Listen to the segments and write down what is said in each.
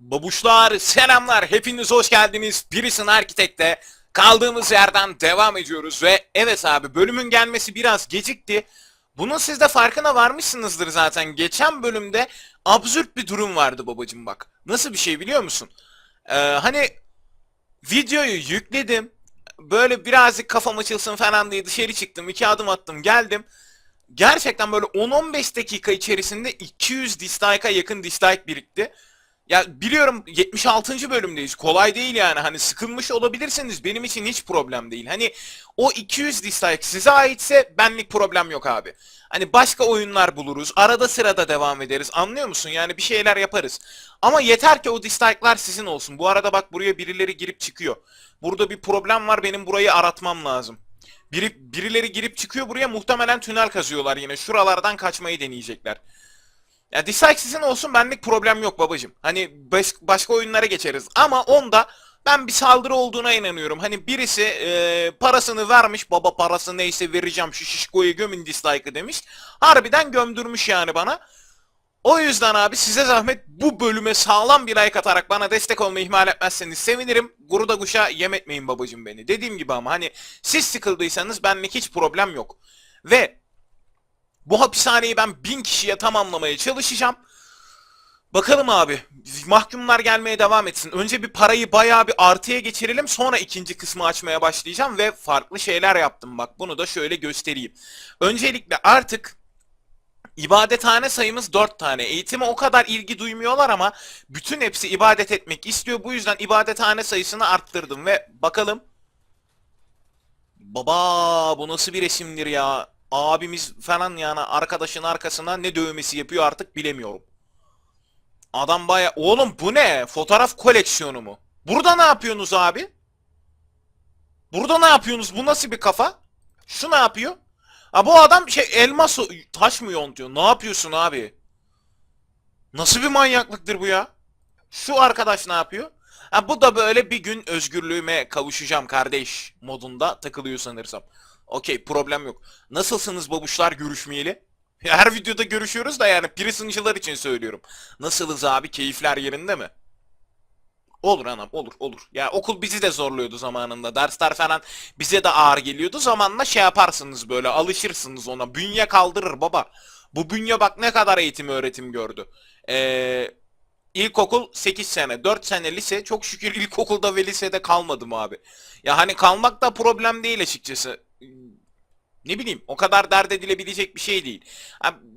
Babuşlar selamlar hepiniz hoş geldiniz. Birisinin Arkitek'te kaldığımız yerden devam ediyoruz ve evet abi bölümün gelmesi biraz gecikti. Bunun siz de farkına varmışsınızdır zaten. Geçen bölümde absürt bir durum vardı babacım bak. Nasıl bir şey biliyor musun? Ee, hani videoyu yükledim. Böyle birazcık kafam açılsın falan diye dışarı çıktım. iki adım attım geldim. Gerçekten böyle 10-15 dakika içerisinde 200 dislike'a yakın dislike birikti. Ya biliyorum 76. bölümdeyiz. Kolay değil yani. Hani sıkılmış olabilirsiniz. Benim için hiç problem değil. Hani o 200 dislike size aitse benlik problem yok abi. Hani başka oyunlar buluruz. Arada sırada devam ederiz. Anlıyor musun? Yani bir şeyler yaparız. Ama yeter ki o dislike'lar sizin olsun. Bu arada bak buraya birileri girip çıkıyor. Burada bir problem var. Benim burayı aratmam lazım. Biri, birileri girip çıkıyor buraya. Muhtemelen tünel kazıyorlar yine. Şuralardan kaçmayı deneyecekler. Ya dislike sizin olsun benlik problem yok babacım. Hani baş- başka oyunlara geçeriz. Ama onda ben bir saldırı olduğuna inanıyorum. Hani birisi e, parasını vermiş. Baba parası neyse vereceğim şu şişkoyu gömün dislike'ı demiş. Harbiden gömdürmüş yani bana. O yüzden abi size zahmet bu bölüme sağlam bir like atarak bana destek olmayı ihmal etmezseniz sevinirim. Guruda kuşa yem etmeyin babacım beni. Dediğim gibi ama hani siz sıkıldıysanız benlik hiç problem yok. Ve bu hapishaneyi ben bin kişiye tamamlamaya çalışacağım. Bakalım abi. Mahkumlar gelmeye devam etsin. Önce bir parayı bayağı bir artıya geçirelim. Sonra ikinci kısmı açmaya başlayacağım. Ve farklı şeyler yaptım. Bak bunu da şöyle göstereyim. Öncelikle artık ibadethane sayımız 4 tane. Eğitime o kadar ilgi duymuyorlar ama bütün hepsi ibadet etmek istiyor. Bu yüzden ibadethane sayısını arttırdım. Ve bakalım. Baba bu nasıl bir resimdir ya. Abimiz falan yani arkadaşın arkasına ne dövmesi yapıyor artık bilemiyorum. Adam baya... Oğlum bu ne? Fotoğraf koleksiyonu mu? Burada ne yapıyorsunuz abi? Burada ne yapıyorsunuz? Bu nasıl bir kafa? Şu ne yapıyor? Ha bu adam şey elmas o- taş mı yontuyor? Ne yapıyorsun abi? Nasıl bir manyaklıktır bu ya? Şu arkadaş ne yapıyor? Ha bu da böyle bir gün özgürlüğüme kavuşacağım kardeş modunda takılıyor sanırsam. Okey problem yok. Nasılsınız babuşlar görüşmeyeli? Her videoda görüşüyoruz da yani Prison'cılar için söylüyorum. Nasılız abi keyifler yerinde mi? Olur anam olur olur. Ya okul bizi de zorluyordu zamanında. Dersler falan bize de ağır geliyordu. Zamanla şey yaparsınız böyle alışırsınız ona. Bünye kaldırır baba. Bu bünye bak ne kadar eğitim öğretim gördü. Eee... İlkokul 8 sene, 4 sene lise. Çok şükür ilkokulda ve lisede kalmadım abi. Ya hani kalmak da problem değil açıkçası. Ne bileyim o kadar dert edilebilecek bir şey değil.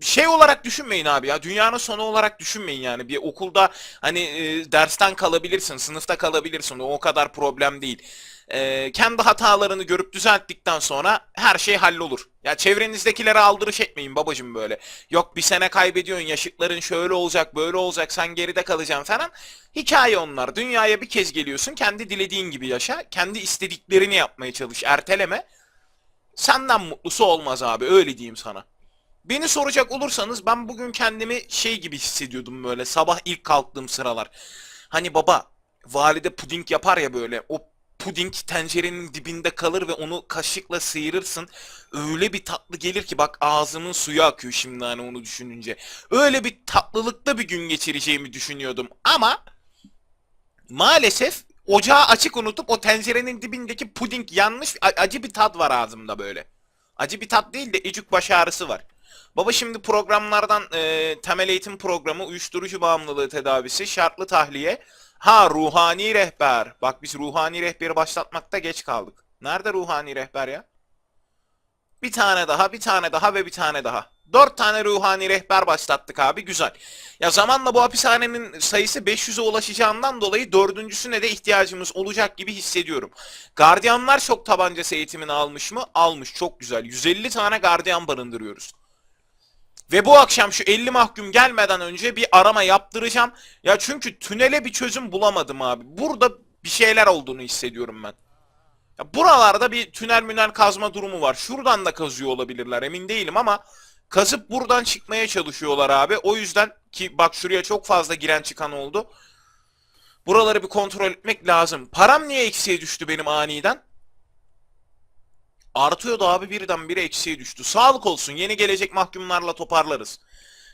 Şey olarak düşünmeyin abi ya dünyanın sonu olarak düşünmeyin yani. Bir okulda hani e, dersten kalabilirsin, sınıfta kalabilirsin. O kadar problem değil. E, kendi hatalarını görüp düzelttikten sonra her şey hallolur. Ya çevrenizdekilere aldırış etmeyin babacım böyle. Yok bir sene kaybediyorsun, yaşıtların şöyle olacak, böyle olacak, sen geride kalacaksın falan. Hikaye onlar. Dünyaya bir kez geliyorsun, kendi dilediğin gibi yaşa. Kendi istediklerini yapmaya çalış, erteleme. Senden mutlusu olmaz abi öyle diyeyim sana. Beni soracak olursanız ben bugün kendimi şey gibi hissediyordum böyle sabah ilk kalktığım sıralar. Hani baba valide puding yapar ya böyle o puding tencerenin dibinde kalır ve onu kaşıkla sıyırırsın. Öyle bir tatlı gelir ki bak ağzımın suyu akıyor şimdi hani onu düşününce. Öyle bir tatlılıkta bir gün geçireceğimi düşünüyordum ama maalesef ocağı açık unutup o tencerenin dibindeki puding yanmış acı bir tat var ağzımda böyle. Acı bir tat değil de ecük baş ağrısı var. Baba şimdi programlardan e, temel eğitim programı, uyuşturucu bağımlılığı tedavisi, şartlı tahliye. Ha ruhani rehber. Bak biz ruhani rehberi başlatmakta geç kaldık. Nerede ruhani rehber ya? Bir tane daha, bir tane daha ve bir tane daha. Dört tane ruhani rehber başlattık abi güzel. Ya zamanla bu hapishanenin sayısı 500'e ulaşacağından dolayı dördüncüsüne de ihtiyacımız olacak gibi hissediyorum. Gardiyanlar şok tabancası eğitimini almış mı? Almış çok güzel. 150 tane gardiyan barındırıyoruz. Ve bu akşam şu 50 mahkum gelmeden önce bir arama yaptıracağım. Ya çünkü tünele bir çözüm bulamadım abi. Burada bir şeyler olduğunu hissediyorum ben. Ya buralarda bir tünel münel kazma durumu var. Şuradan da kazıyor olabilirler emin değilim ama kazıp buradan çıkmaya çalışıyorlar abi. O yüzden ki bak şuraya çok fazla giren çıkan oldu. Buraları bir kontrol etmek lazım. Param niye eksiye düştü benim aniden? Artıyordu abi birden bire eksiye düştü. Sağlık olsun yeni gelecek mahkumlarla toparlarız.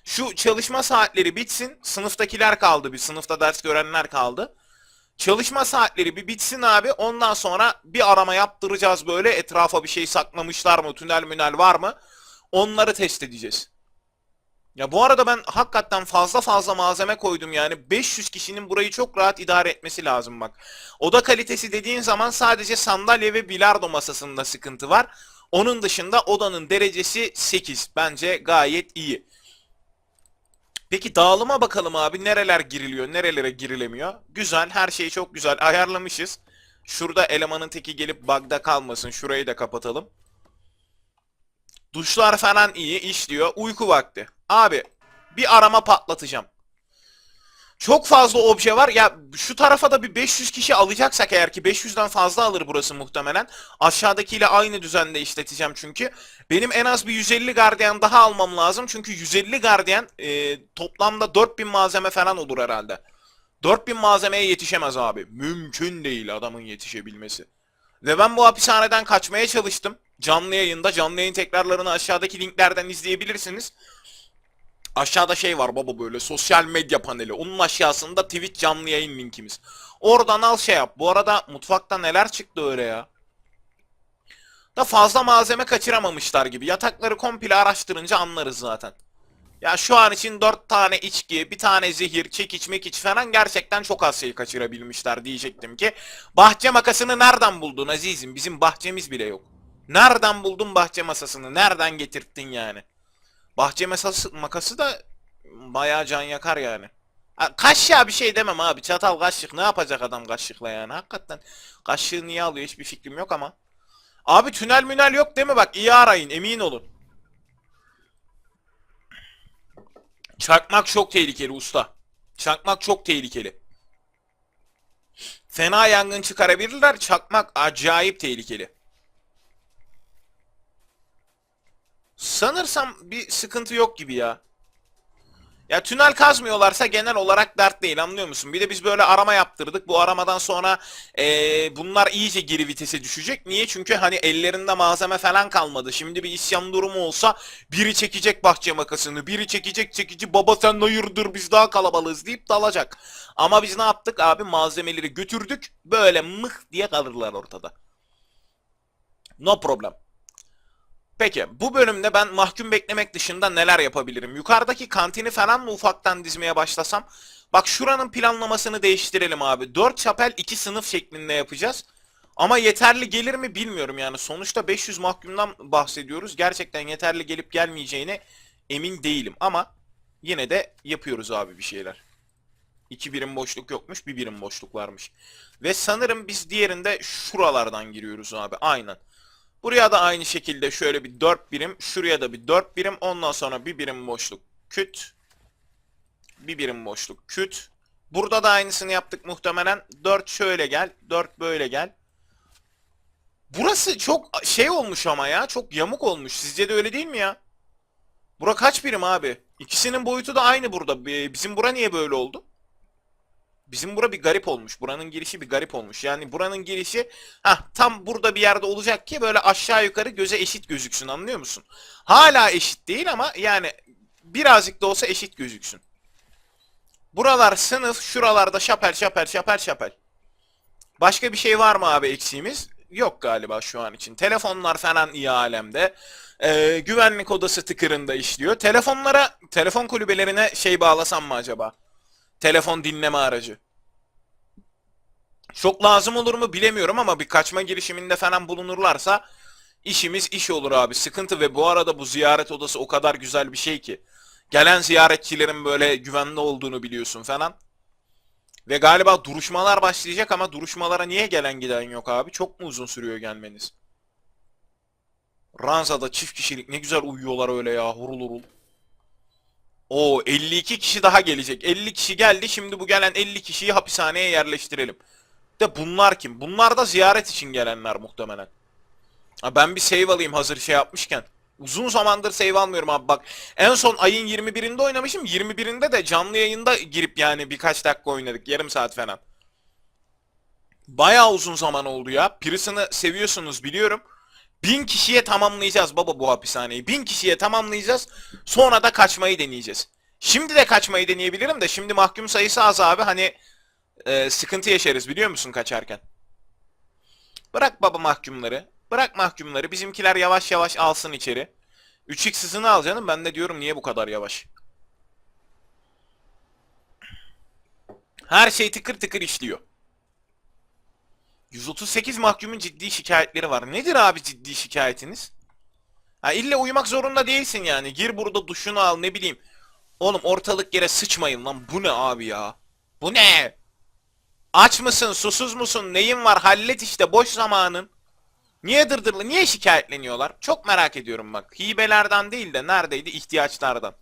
Şu çalışma saatleri bitsin. Sınıftakiler kaldı bir. Sınıfta ders görenler kaldı. Çalışma saatleri bir bitsin abi. Ondan sonra bir arama yaptıracağız böyle. Etrafa bir şey saklamışlar mı? Tünel münel var mı? Onları test edeceğiz. Ya bu arada ben hakikaten fazla fazla malzeme koydum yani 500 kişinin burayı çok rahat idare etmesi lazım bak. Oda kalitesi dediğin zaman sadece sandalye ve bilardo masasında sıkıntı var. Onun dışında odanın derecesi 8. Bence gayet iyi. Peki dağılıma bakalım abi. Nereler giriliyor, nerelere girilemiyor. Güzel, her şeyi çok güzel ayarlamışız. Şurada elemanın teki gelip bug'da kalmasın. Şurayı da kapatalım. Duşlar falan iyi işliyor. Uyku vakti. Abi bir arama patlatacağım. Çok fazla obje var. Ya şu tarafa da bir 500 kişi alacaksak eğer ki 500'den fazla alır burası muhtemelen. Aşağıdakiyle aynı düzende işleteceğim çünkü. Benim en az bir 150 gardiyan daha almam lazım. Çünkü 150 gardiyan e, toplamda 4000 malzeme falan olur herhalde. 4000 malzemeye yetişemez abi. Mümkün değil adamın yetişebilmesi. Ve ben bu hapishaneden kaçmaya çalıştım. Canlı yayında. Canlı yayın tekrarlarını aşağıdaki linklerden izleyebilirsiniz. Aşağıda şey var baba böyle sosyal medya paneli. Onun aşağısında Twitch canlı yayın linkimiz. Oradan al şey yap. Bu arada mutfakta neler çıktı öyle ya. Da fazla malzeme kaçıramamışlar gibi. Yatakları komple araştırınca anlarız zaten. Ya şu an için 4 tane içki, bir tane zehir, çekiç mekiç falan gerçekten çok az şey kaçırabilmişler diyecektim ki. Bahçe makasını nereden buldun azizim? Bizim bahçemiz bile yok. Nereden buldun bahçe masasını? Nereden getirttin yani? Bahçe masası, makası da bayağı can yakar yani. Ha, kaşığa bir şey demem abi. Çatal kaşık ne yapacak adam kaşıkla yani? Hakikaten kaşığı niye alıyor hiçbir fikrim yok ama. Abi tünel münel yok değil mi? Bak iyi arayın emin olun. Çakmak çok tehlikeli usta. Çakmak çok tehlikeli. Fena yangın çıkarabilirler. Çakmak acayip tehlikeli. Sanırsam bir sıkıntı yok gibi ya. Ya tünel kazmıyorlarsa genel olarak dert değil anlıyor musun? Bir de biz böyle arama yaptırdık. Bu aramadan sonra eee, bunlar iyice geri vitese düşecek. Niye? Çünkü hani ellerinde malzeme falan kalmadı. Şimdi bir isyan durumu olsa biri çekecek bahçe makasını, biri çekecek çekici baba sen hayırdır biz daha kalabalığız deyip dalacak. Ama biz ne yaptık abi? Malzemeleri götürdük. Böyle mıh diye kalırlar ortada. No problem. Peki bu bölümde ben mahkum beklemek dışında neler yapabilirim? Yukarıdaki kantini falan mı ufaktan dizmeye başlasam? Bak şuranın planlamasını değiştirelim abi. 4 çapel 2 sınıf şeklinde yapacağız. Ama yeterli gelir mi bilmiyorum yani. Sonuçta 500 mahkumdan bahsediyoruz. Gerçekten yeterli gelip gelmeyeceğine emin değilim. Ama yine de yapıyoruz abi bir şeyler. 2 birim boşluk yokmuş, bir birim boşluk varmış. Ve sanırım biz diğerinde şuralardan giriyoruz abi. Aynen. Buraya da aynı şekilde şöyle bir 4 birim. Şuraya da bir 4 birim. Ondan sonra bir birim boşluk küt. Bir birim boşluk küt. Burada da aynısını yaptık muhtemelen. 4 şöyle gel. 4 böyle gel. Burası çok şey olmuş ama ya. Çok yamuk olmuş. Sizce de öyle değil mi ya? Bura kaç birim abi? İkisinin boyutu da aynı burada. Bi- Bizim bura niye böyle oldu? Bizim bura bir garip olmuş. Buranın girişi bir garip olmuş. Yani buranın girişi ha tam burada bir yerde olacak ki böyle aşağı yukarı göze eşit gözüksün anlıyor musun? Hala eşit değil ama yani birazcık da olsa eşit gözüksün. Buralar sınıf, şuralarda şapel şapel şapel şapel. Başka bir şey var mı abi eksiğimiz? Yok galiba şu an için. Telefonlar falan iyi alemde. Ee, güvenlik odası tıkırında işliyor. Telefonlara, telefon kulübelerine şey bağlasam mı acaba? Telefon dinleme aracı. Çok lazım olur mu bilemiyorum ama bir kaçma girişiminde falan bulunurlarsa işimiz iş olur abi. Sıkıntı ve bu arada bu ziyaret odası o kadar güzel bir şey ki. Gelen ziyaretçilerin böyle güvenli olduğunu biliyorsun falan. Ve galiba duruşmalar başlayacak ama duruşmalara niye gelen giden yok abi? Çok mu uzun sürüyor gelmeniz? Ranzada çift kişilik ne güzel uyuyorlar öyle ya hurul hurul. O 52 kişi daha gelecek. 50 kişi geldi. Şimdi bu gelen 50 kişiyi hapishaneye yerleştirelim. De bunlar kim? Bunlar da ziyaret için gelenler muhtemelen. Ha ben bir save alayım hazır şey yapmışken. Uzun zamandır save almıyorum abi bak. En son ayın 21'inde oynamışım. 21'inde de canlı yayında girip yani birkaç dakika oynadık. Yarım saat falan. Bayağı uzun zaman oldu ya. Prison'ı seviyorsunuz biliyorum. Bin kişiye tamamlayacağız baba bu hapishaneyi. Bin kişiye tamamlayacağız. Sonra da kaçmayı deneyeceğiz. Şimdi de kaçmayı deneyebilirim de şimdi mahkum sayısı az abi hani e, sıkıntı yaşarız biliyor musun kaçarken. Bırak baba mahkumları. Bırak mahkumları. Bizimkiler yavaş yavaş alsın içeri. 3x hızını al canım. Ben de diyorum niye bu kadar yavaş. Her şey tıkır tıkır işliyor. 138 mahkumun ciddi şikayetleri var. Nedir abi ciddi şikayetiniz? Ha illa uyumak zorunda değilsin yani. Gir burada duşunu al ne bileyim. Oğlum ortalık yere sıçmayın lan. Bu ne abi ya? Bu ne? Aç mısın? Susuz musun? Neyin var? Hallet işte boş zamanın. Niye dırdırlı? Niye şikayetleniyorlar? Çok merak ediyorum bak. Hibelerden değil de neredeydi? İhtiyaçlardan.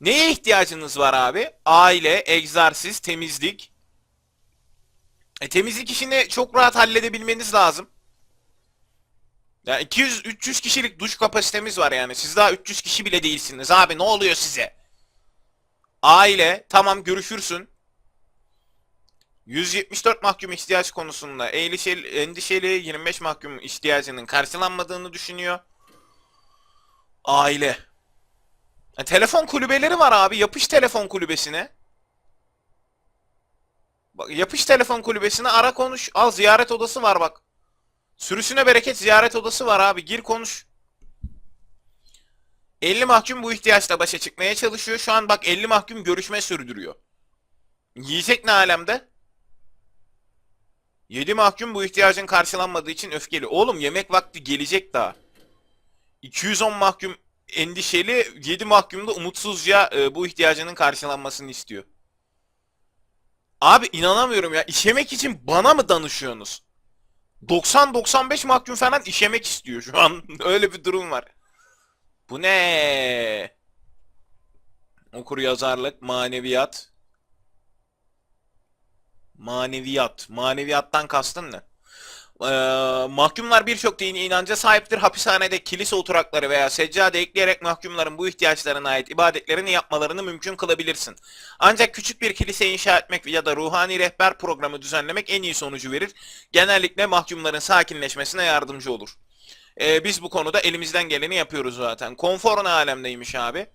Neye ihtiyacınız var abi? Aile, egzersiz, temizlik. E, temizlik işini çok rahat halledebilmeniz lazım. Ya 200-300 kişilik duş kapasitemiz var yani. Siz daha 300 kişi bile değilsiniz abi. Ne oluyor size? Aile, tamam görüşürsün. 174 mahkum ihtiyaç konusunda endişeli, endişeli 25 mahkum ihtiyacının karşılanmadığını düşünüyor. Aile. E, telefon kulübeleri var abi. Yapış telefon kulübesine. Bak, yapış telefon kulübesine ara konuş. Al ziyaret odası var bak. Sürüsüne bereket ziyaret odası var abi. Gir konuş. 50 mahkum bu ihtiyaçla başa çıkmaya çalışıyor. Şu an bak 50 mahkum görüşme sürdürüyor. Yiyecek ne alemde? 7 mahkum bu ihtiyacın karşılanmadığı için öfkeli. Oğlum yemek vakti gelecek daha. 210 mahkum endişeli, 7 mahkum da umutsuzca e, bu ihtiyacının karşılanmasını istiyor. Abi inanamıyorum ya. İşemek için bana mı danışıyorsunuz? 90-95 mahkum falan işemek istiyor şu an. Öyle bir durum var. Bu ne? Okur yazarlık, maneviyat. Maneviyat. Maneviyattan kastın ne? Ee, mahkumlar birçok dini inanca sahiptir. Hapishanede kilise oturakları veya seccade ekleyerek mahkumların bu ihtiyaçlarına ait ibadetlerini yapmalarını mümkün kılabilirsin. Ancak küçük bir kilise inşa etmek ya da ruhani rehber programı düzenlemek en iyi sonucu verir. Genellikle mahkumların sakinleşmesine yardımcı olur. Ee, biz bu konuda elimizden geleni yapıyoruz zaten. Konfor alemdeymiş abi?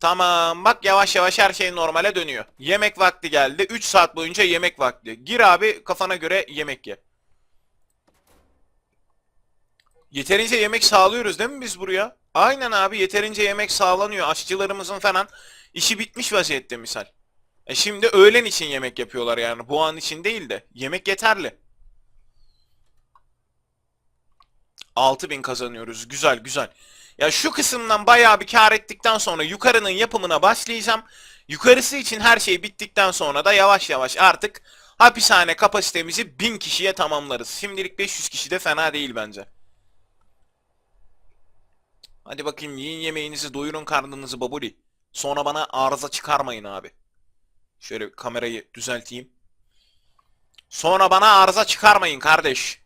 Tamam bak yavaş yavaş her şey normale dönüyor. Yemek vakti geldi. 3 saat boyunca yemek vakti. Gir abi kafana göre yemek ye. Yeterince yemek sağlıyoruz değil mi biz buraya? Aynen abi yeterince yemek sağlanıyor. Aşçılarımızın falan işi bitmiş vaziyette misal. E şimdi öğlen için yemek yapıyorlar yani. Bu an için değil de. Yemek yeterli. 6000 kazanıyoruz. Güzel güzel. Ya şu kısımdan bayağı bir kar ettikten sonra yukarının yapımına başlayacağım. Yukarısı için her şey bittikten sonra da yavaş yavaş artık hapishane kapasitemizi 1000 kişiye tamamlarız. Şimdilik 500 kişi de fena değil bence. Hadi bakayım yiyin yemeğinizi doyurun karnınızı babuli. Sonra bana arıza çıkarmayın abi. Şöyle kamerayı düzelteyim. Sonra bana arıza çıkarmayın kardeş.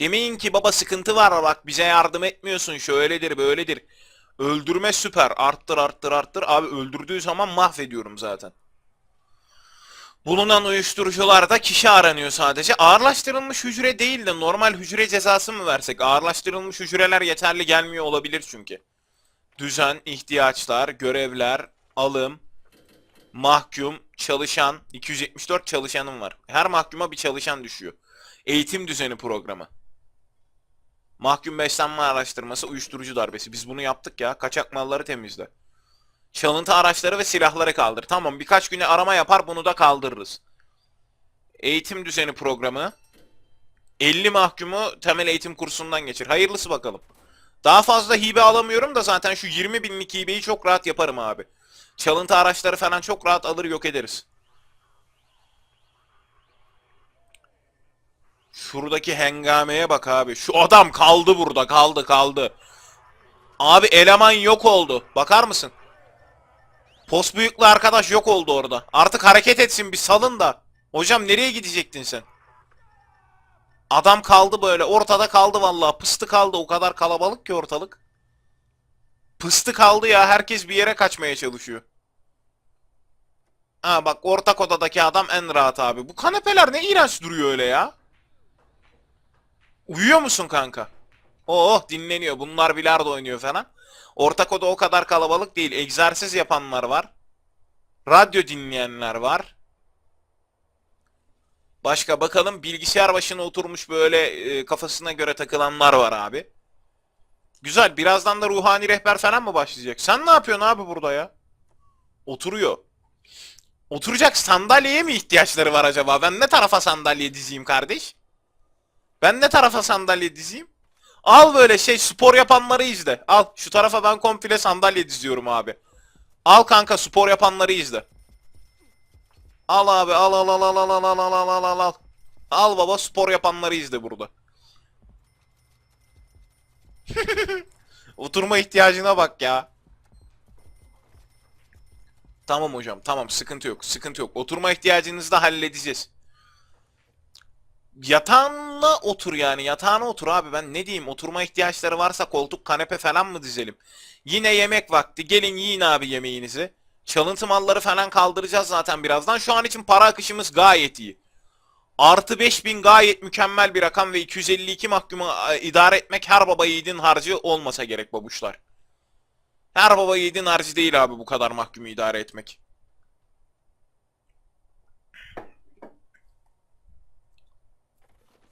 Demeyin ki baba sıkıntı var bak bize yardım etmiyorsun şöyledir böyledir. Öldürme süper arttır arttır arttır abi öldürdüğü zaman mahvediyorum zaten. Bulunan uyuşturucularda kişi aranıyor sadece. Ağırlaştırılmış hücre değil de normal hücre cezası mı versek? Ağırlaştırılmış hücreler yeterli gelmiyor olabilir çünkü. Düzen, ihtiyaçlar, görevler, alım, mahkum, çalışan, 274 çalışanım var. Her mahkuma bir çalışan düşüyor. Eğitim düzeni programı. Mahkum beslenme araştırması, uyuşturucu darbesi. Biz bunu yaptık ya. Kaçak malları temizle. Çalıntı araçları ve silahları kaldır. Tamam birkaç güne arama yapar bunu da kaldırırız. Eğitim düzeni programı. 50 mahkumu temel eğitim kursundan geçir. Hayırlısı bakalım. Daha fazla hibe alamıyorum da zaten şu 20 binlik hibeyi çok rahat yaparım abi. Çalıntı araçları falan çok rahat alır yok ederiz. Şuradaki hengameye bak abi. Şu adam kaldı burada kaldı kaldı. Abi eleman yok oldu. Bakar mısın? Post büyüklü arkadaş yok oldu orada. Artık hareket etsin bir salın da. Hocam nereye gidecektin sen? Adam kaldı böyle ortada kaldı vallahi pıstı kaldı o kadar kalabalık ki ortalık. Pıstı kaldı ya herkes bir yere kaçmaya çalışıyor. Ha bak ortak odadaki adam en rahat abi. Bu kanepeler ne iğrenç duruyor öyle ya. Uyuyor musun kanka? Oh dinleniyor. Bunlar bilardo oynuyor falan. Ortak oda o kadar kalabalık değil. Egzersiz yapanlar var. Radyo dinleyenler var. Başka bakalım bilgisayar başına oturmuş böyle e, kafasına göre takılanlar var abi. Güzel. Birazdan da ruhani rehber falan mı başlayacak? Sen ne yapıyorsun abi burada ya? Oturuyor. Oturacak sandalyeye mi ihtiyaçları var acaba? Ben ne tarafa sandalye dizeyim kardeş? Ben ne tarafa sandalye dizeyim? Al böyle şey spor yapanları izle. Al şu tarafa ben komple sandalye diziyorum abi. Al kanka spor yapanları izle. Al abi al al al al al al al al al al al al. Baba spor yapanları izle burada. Oturma ihtiyacına bak ya. Tamam hocam tamam sıkıntı yok sıkıntı yok. Oturma ihtiyacınızı da halledeceğiz. Yatağına otur yani yatağına otur abi ben ne diyeyim oturma ihtiyaçları varsa koltuk kanepe falan mı dizelim? Yine yemek vakti gelin yiyin abi yemeğinizi. Çalıntı malları falan kaldıracağız zaten birazdan. Şu an için para akışımız gayet iyi. Artı 5000 gayet mükemmel bir rakam ve 252 mahkumu idare etmek her baba yiğidin harcı olmasa gerek babuşlar. Her baba yiğidin harcı değil abi bu kadar mahkumu idare etmek.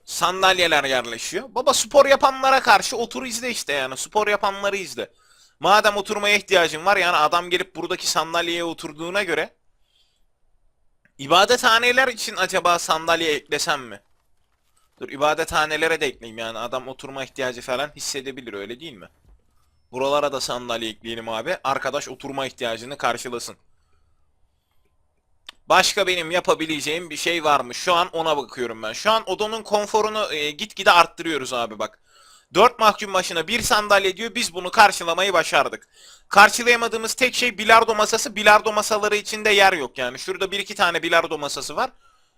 Sandalyeler yerleşiyor. Baba spor yapanlara karşı otur izle işte yani. Spor yapanları izle. Madem oturmaya ihtiyacın var yani adam gelip buradaki sandalyeye oturduğuna göre ibadethaneler için acaba sandalye eklesem mi? Dur ibadethanelere de ekleyeyim yani adam oturma ihtiyacı falan hissedebilir öyle değil mi? Buralara da sandalye ekleyelim abi. Arkadaş oturma ihtiyacını karşılasın. Başka benim yapabileceğim bir şey var mı? Şu an ona bakıyorum ben. Şu an odanın konforunu e, gitgide arttırıyoruz abi bak. 4 mahkum başına bir sandalye diyor biz bunu karşılamayı başardık. Karşılayamadığımız tek şey bilardo masası. Bilardo masaları içinde yer yok yani. Şurada bir iki tane bilardo masası var.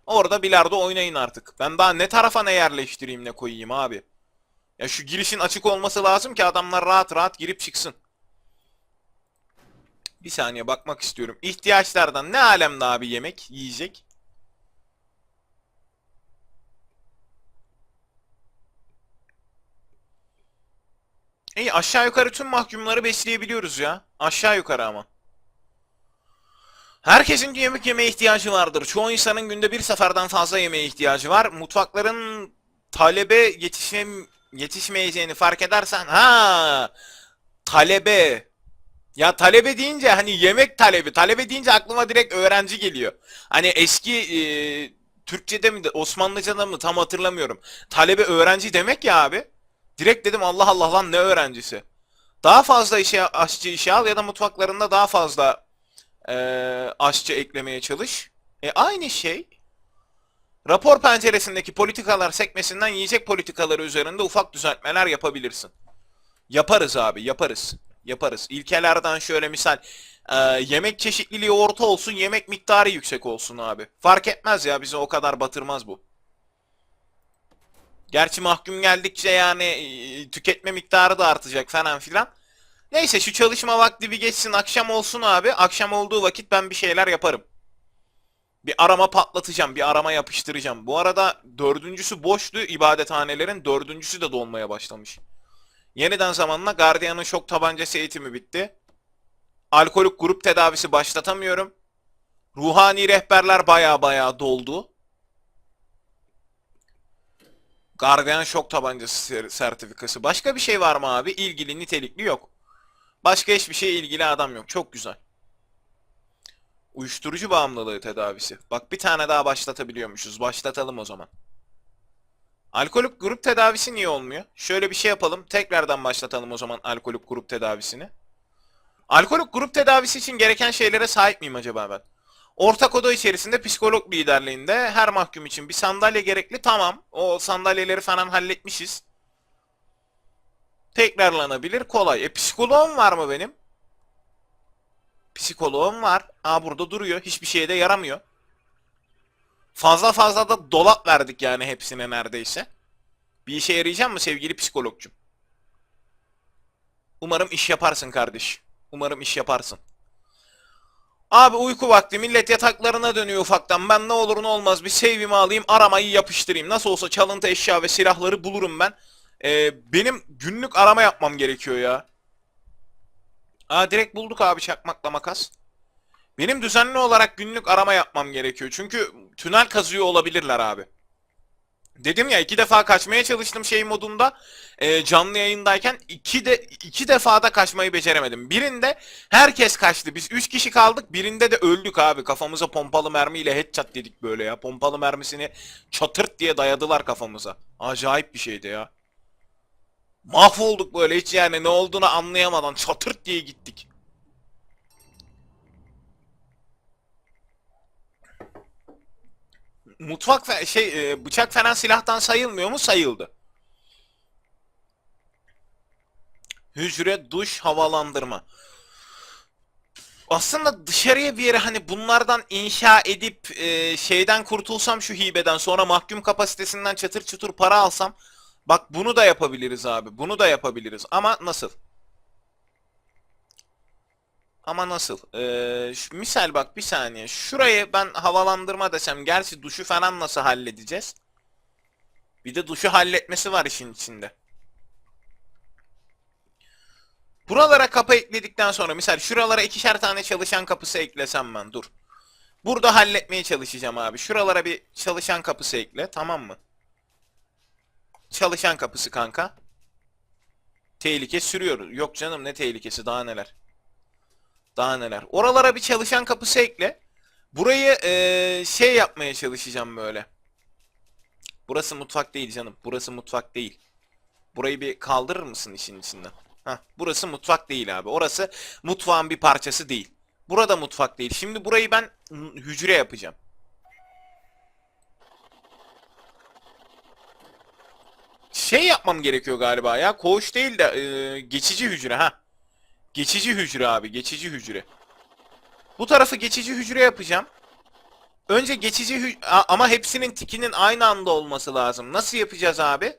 Orada bilardo oynayın artık. Ben daha ne tarafa ne yerleştireyim ne koyayım abi. Ya şu girişin açık olması lazım ki adamlar rahat rahat girip çıksın. Bir saniye bakmak istiyorum. İhtiyaçlardan ne alemde abi yemek yiyecek? İyi aşağı yukarı tüm mahkumları besleyebiliyoruz ya. Aşağı yukarı ama. Herkesin yemek yemeye ihtiyacı vardır. Çoğu insanın günde bir seferden fazla yemeğe ihtiyacı var. Mutfakların talebe yetişmem yetişmeyeceğini fark edersen ha talebe ya talebe deyince hani yemek talebi talebe deyince aklıma direkt öğrenci geliyor. Hani eski e, Türkçe'de mi Osmanlıca'da mı tam hatırlamıyorum. Talebe öğrenci demek ya abi. Direkt dedim Allah Allah lan ne öğrencisi. Daha fazla işe aşçı işe al ya da mutfaklarında daha fazla e, aşçı eklemeye çalış. E aynı şey. Rapor penceresindeki politikalar sekmesinden yiyecek politikaları üzerinde ufak düzeltmeler yapabilirsin. Yaparız abi yaparız. Yaparız. İlkelerden şöyle misal e, yemek çeşitliliği orta olsun yemek miktarı yüksek olsun abi. Fark etmez ya bizi o kadar batırmaz bu. Gerçi mahkum geldikçe yani e, tüketme miktarı da artacak falan filan. Neyse şu çalışma vakti bir geçsin akşam olsun abi. Akşam olduğu vakit ben bir şeyler yaparım. Bir arama patlatacağım. Bir arama yapıştıracağım. Bu arada dördüncüsü boştu. ibadethanelerin dördüncüsü de dolmaya başlamış. Yeniden zamanla gardiyanın şok tabancası eğitimi bitti. Alkolik grup tedavisi başlatamıyorum. Ruhani rehberler baya baya doldu. Gardiyan şok tabancası ser- sertifikası. Başka bir şey var mı abi? İlgili nitelikli yok. Başka hiçbir şey ilgili adam yok. Çok güzel. Uyuşturucu bağımlılığı tedavisi. Bak bir tane daha başlatabiliyormuşuz. Başlatalım o zaman. Alkolik grup tedavisi niye olmuyor? Şöyle bir şey yapalım. Tekrardan başlatalım o zaman alkolik grup tedavisini. Alkolik grup tedavisi için gereken şeylere sahip miyim acaba ben? Ortak oda içerisinde psikolog liderliğinde her mahkum için bir sandalye gerekli. Tamam. O sandalyeleri falan halletmişiz. Tekrarlanabilir. Kolay. E psikoloğum var mı benim? Psikoloğum var. Aa burada duruyor. Hiçbir şeye de yaramıyor. Fazla fazla da dolap verdik yani hepsine neredeyse. Bir işe yarayacak mı sevgili psikologcum? Umarım iş yaparsın kardeş. Umarım iş yaparsın. Abi uyku vakti millet yataklarına dönüyor ufaktan. Ben ne olur ne olmaz bir save'imi alayım aramayı yapıştırayım. Nasıl olsa çalıntı eşya ve silahları bulurum ben. Ee, benim günlük arama yapmam gerekiyor ya. Aa direkt bulduk abi çakmakla makas. Benim düzenli olarak günlük arama yapmam gerekiyor. Çünkü tünel kazıyor olabilirler abi. Dedim ya iki defa kaçmaya çalıştım şey modunda. e, canlı yayındayken iki de iki defada kaçmayı beceremedim. Birinde herkes kaçtı. Biz üç kişi kaldık. Birinde de öldük abi. Kafamıza pompalı mermiyle headshot dedik böyle ya. Pompalı mermisini çatırt diye dayadılar kafamıza. Acayip bir şeydi ya. Mahvolduk böyle hiç yani ne olduğunu anlayamadan çatırt diye gittik. Mutfak şey e, bıçak falan silahtan sayılmıyor mu? Sayıldı. Hücre, duş, havalandırma. Aslında dışarıya bir yere hani bunlardan inşa edip e, şeyden kurtulsam şu hibeden sonra mahkum kapasitesinden çatır çutur para alsam bak bunu da yapabiliriz abi. Bunu da yapabiliriz. Ama nasıl? Ama nasıl? Ee, şu- misal bak bir saniye. Şurayı ben havalandırma desem. Gerçi duşu falan nasıl halledeceğiz? Bir de duşu halletmesi var işin içinde. Buralara kapı ekledikten sonra misal şuralara ikişer tane çalışan kapısı eklesem ben dur. Burada halletmeye çalışacağım abi. Şuralara bir çalışan kapısı ekle tamam mı? Çalışan kapısı kanka. Tehlike sürüyor. Yok canım ne tehlikesi daha neler. Daha neler. Oralara bir çalışan kapısı ekle. Burayı eee, şey yapmaya çalışacağım böyle. Burası mutfak değil canım. Burası mutfak değil. Burayı bir kaldırır mısın işin içinden? Hah, burası mutfak değil abi. Orası mutfağın bir parçası değil. Burada mutfak değil. Şimdi burayı ben hücre yapacağım. Şey yapmam gerekiyor galiba ya. Koğuş değil de e, geçici hücre ha. Geçici hücre abi, geçici hücre. Bu tarafı geçici hücre yapacağım. Önce geçici hü- ama hepsinin tikinin aynı anda olması lazım. Nasıl yapacağız abi?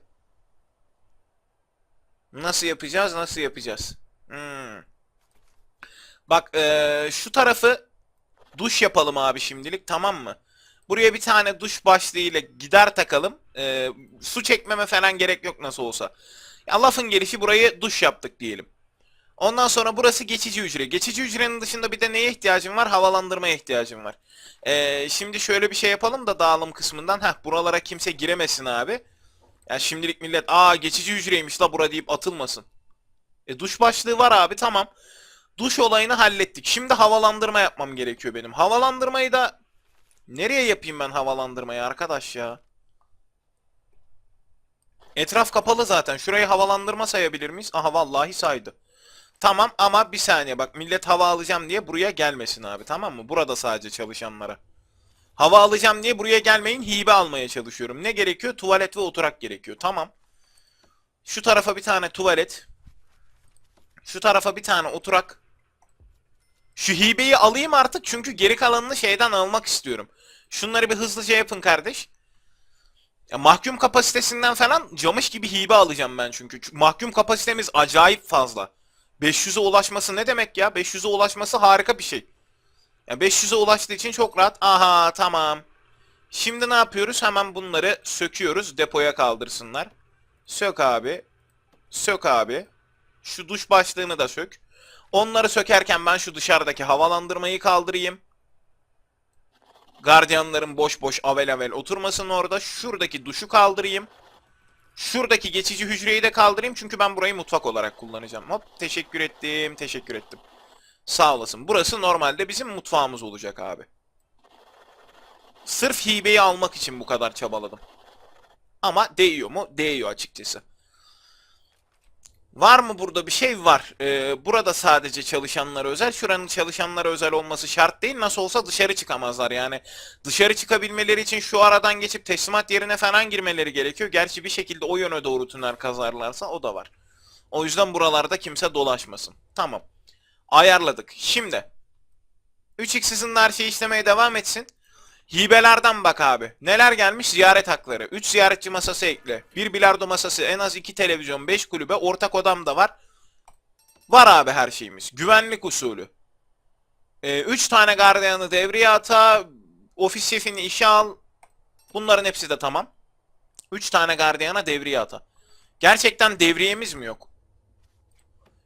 Nasıl yapacağız? Nasıl yapacağız? Hmm. Bak eee, şu tarafı duş yapalım abi şimdilik tamam mı? Buraya bir tane duş başlığıyla gider takalım. Eee, su çekmeme falan gerek yok nasıl olsa. Ya lafın gelişi burayı duş yaptık diyelim. Ondan sonra burası geçici hücre. Geçici hücrenin dışında bir de neye ihtiyacım var? Havalandırmaya ihtiyacım var. Ee, şimdi şöyle bir şey yapalım da dağılım kısmından. Heh buralara kimse giremesin abi. Yani şimdilik millet aa geçici hücreymiş la bura deyip atılmasın. E duş başlığı var abi tamam. Duş olayını hallettik. Şimdi havalandırma yapmam gerekiyor benim. Havalandırmayı da nereye yapayım ben havalandırmayı arkadaş ya? Etraf kapalı zaten. Şurayı havalandırma sayabilir miyiz? Aha vallahi saydı. Tamam ama bir saniye bak millet hava alacağım diye buraya gelmesin abi tamam mı? Burada sadece çalışanlara. Hava alacağım diye buraya gelmeyin hibe almaya çalışıyorum. Ne gerekiyor? Tuvalet ve oturak gerekiyor. Tamam. Şu tarafa bir tane tuvalet. Şu tarafa bir tane oturak. Şu hibeyi alayım artık çünkü geri kalanını şeyden almak istiyorum. Şunları bir hızlıca yapın kardeş. Ya mahkum kapasitesinden falan camış gibi hibe alacağım ben çünkü. Mahkum kapasitemiz acayip fazla. 500'e ulaşması ne demek ya? 500'e ulaşması harika bir şey. Ya 500'e ulaştığı için çok rahat. Aha tamam. Şimdi ne yapıyoruz? Hemen bunları söküyoruz. Depoya kaldırsınlar. Sök abi. Sök abi. Şu duş başlığını da sök. Onları sökerken ben şu dışarıdaki havalandırmayı kaldırayım. Gardiyanların boş boş avel avel oturmasın orada. Şuradaki duşu kaldırayım. Şuradaki geçici hücreyi de kaldırayım çünkü ben burayı mutfak olarak kullanacağım. Hop teşekkür ettim, teşekkür ettim. Sağ olasın. Burası normalde bizim mutfağımız olacak abi. Sırf hibeyi almak için bu kadar çabaladım. Ama değiyor mu? Değiyor açıkçası. Var mı burada bir şey? Var. Ee, burada sadece çalışanlara özel. Şuranın çalışanlara özel olması şart değil. Nasıl olsa dışarı çıkamazlar. Yani dışarı çıkabilmeleri için şu aradan geçip teslimat yerine falan girmeleri gerekiyor. Gerçi bir şekilde o yöne doğru tünel kazarlarsa o da var. O yüzden buralarda kimse dolaşmasın. Tamam. Ayarladık. Şimdi 3x hızında her şey işlemeye devam etsin. Hibelerden bak abi. Neler gelmiş? Ziyaret hakları. 3 ziyaretçi masası ekle. 1 bilardo masası, en az 2 televizyon, 5 kulübe, ortak odam da var. Var abi her şeyimiz. Güvenlik usulü. 3 tane gardiyanı devreye ata, ofis şefini işe al. Bunların hepsi de tamam. 3 tane gardiyana devreye ata. Gerçekten devriyemiz mi yok?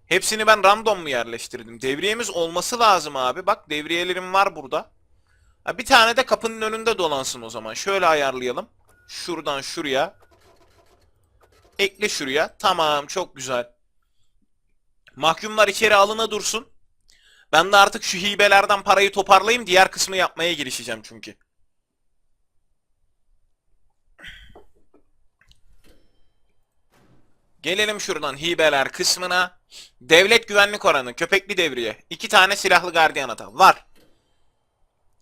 Hepsini ben random mu yerleştirdim? Devriyemiz olması lazım abi. Bak devriyelerim var burada. Ha, bir tane de kapının önünde dolansın o zaman. Şöyle ayarlayalım. Şuradan şuraya. Ekle şuraya. Tamam çok güzel. Mahkumlar içeri alına dursun. Ben de artık şu hibelerden parayı toparlayayım. Diğer kısmı yapmaya girişeceğim çünkü. Gelelim şuradan hibeler kısmına. Devlet güvenlik oranı. Köpekli devriye. İki tane silahlı gardiyan ata. Var.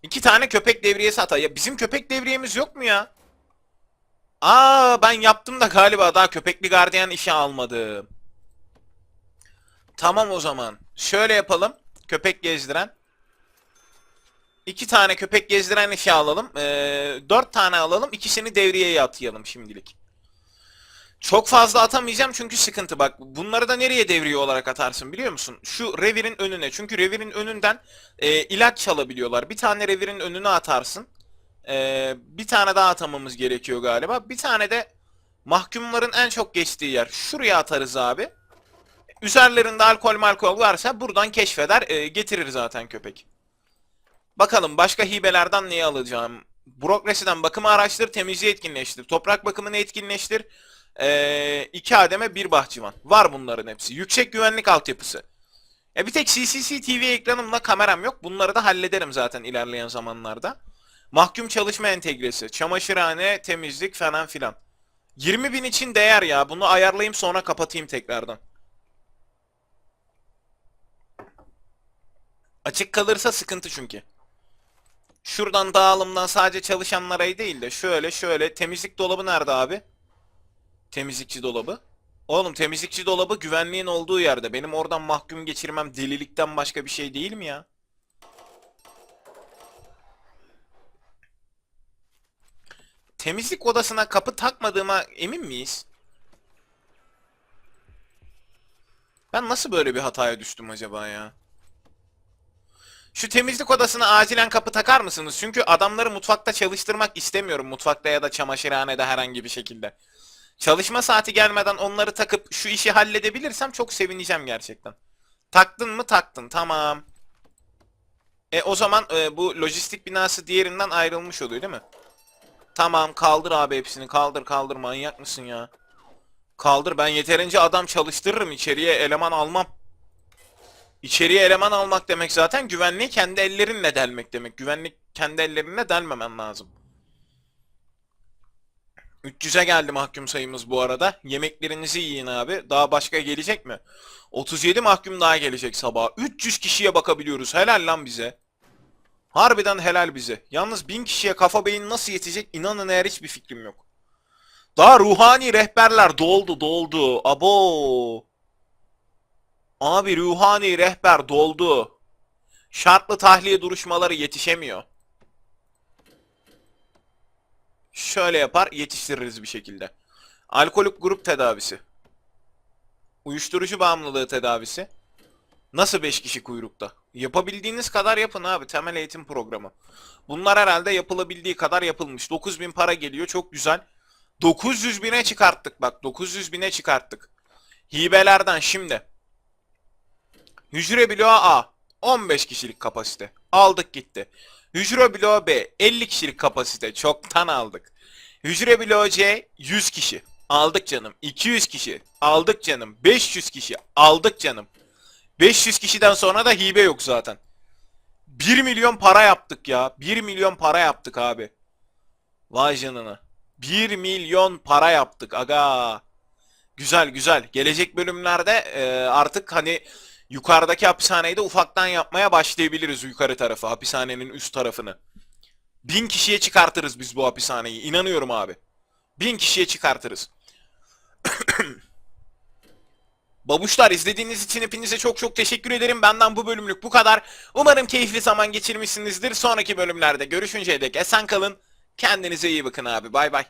İki tane köpek devriyesi ata. Ya bizim köpek devriyemiz yok mu ya? Aa ben yaptım da galiba daha köpekli gardiyan işe almadım. Tamam o zaman. Şöyle yapalım. Köpek gezdiren. İki tane köpek gezdiren işe alalım. Ee, dört tane alalım. İkisini devriyeye atayalım şimdilik. Çok fazla atamayacağım çünkü sıkıntı bak. Bunları da nereye devriye olarak atarsın biliyor musun? Şu revirin önüne. Çünkü revirin önünden e, ilaç çalabiliyorlar. Bir tane revirin önüne atarsın. E, bir tane daha atamamız gerekiyor galiba. Bir tane de mahkumların en çok geçtiği yer. Şuraya atarız abi. Üzerlerinde alkol malkol varsa buradan keşfeder e, getirir zaten köpek. Bakalım başka hibelerden neyi alacağım? Bürokrasiden bakımı araştır, temizliği etkinleştir. Toprak bakımını etkinleştir. Ee, iki ademe bir bahçıvan. Var bunların hepsi. Yüksek güvenlik altyapısı. E bir tek CCTV ekranımla kameram yok. Bunları da hallederim zaten ilerleyen zamanlarda. Mahkum çalışma entegresi. Çamaşırhane, temizlik falan filan. 20 bin için değer ya. Bunu ayarlayayım sonra kapatayım tekrardan. Açık kalırsa sıkıntı çünkü. Şuradan dağılımdan sadece çalışanlara değil de şöyle şöyle temizlik dolabı nerede abi? Temizlikçi dolabı. Oğlum temizlikçi dolabı güvenliğin olduğu yerde. Benim oradan mahkum geçirmem delilikten başka bir şey değil mi ya? Temizlik odasına kapı takmadığıma emin miyiz? Ben nasıl böyle bir hataya düştüm acaba ya? Şu temizlik odasına acilen kapı takar mısınız? Çünkü adamları mutfakta çalıştırmak istemiyorum. Mutfakta ya da çamaşırhanede herhangi bir şekilde. Çalışma saati gelmeden onları takıp şu işi halledebilirsem çok sevineceğim gerçekten. Taktın mı? Taktın. Tamam. E o zaman e, bu lojistik binası diğerinden ayrılmış oluyor değil mi? Tamam kaldır abi hepsini. Kaldır kaldır manyak mısın ya? Kaldır ben yeterince adam çalıştırırım içeriye eleman almam. İçeriye eleman almak demek zaten güvenliği kendi ellerinle delmek demek. Güvenlik kendi ellerinle delmemen lazım. 300'e geldi mahkum sayımız bu arada. Yemeklerinizi yiyin abi. Daha başka gelecek mi? 37 mahkum daha gelecek sabah. 300 kişiye bakabiliyoruz. Helal lan bize. Harbiden helal bize. Yalnız 1000 kişiye kafa beyin nasıl yetecek inanın eğer hiçbir fikrim yok. Daha ruhani rehberler doldu doldu. Abo. Abi ruhani rehber doldu. Şartlı tahliye duruşmaları yetişemiyor. Şöyle yapar yetiştiririz bir şekilde. Alkolik grup tedavisi. Uyuşturucu bağımlılığı tedavisi. Nasıl 5 kişi kuyrukta? Yapabildiğiniz kadar yapın abi. Temel eğitim programı. Bunlar herhalde yapılabildiği kadar yapılmış. 9000 para geliyor. Çok güzel. 900 bine çıkarttık bak. 900 bine çıkarttık. Hibelerden şimdi. Hücre bloğu A. 15 kişilik kapasite. Aldık gitti. Hücre bloğu B 50 kişilik kapasite çoktan aldık. Hücre bloğu C 100 kişi. Aldık canım. 200 kişi. Aldık canım. 500 kişi. Aldık canım. 500 kişiden sonra da hibe yok zaten. 1 milyon para yaptık ya. 1 milyon para yaptık abi. Vay canına. 1 milyon para yaptık aga. Güzel güzel. Gelecek bölümlerde e, artık hani yukarıdaki hapishaneyi de ufaktan yapmaya başlayabiliriz yukarı tarafı. Hapishanenin üst tarafını. Bin kişiye çıkartırız biz bu hapishaneyi. İnanıyorum abi. Bin kişiye çıkartırız. Babuşlar izlediğiniz için hepinize çok çok teşekkür ederim. Benden bu bölümlük bu kadar. Umarım keyifli zaman geçirmişsinizdir. Sonraki bölümlerde görüşünceye dek esen kalın. Kendinize iyi bakın abi. Bay bay.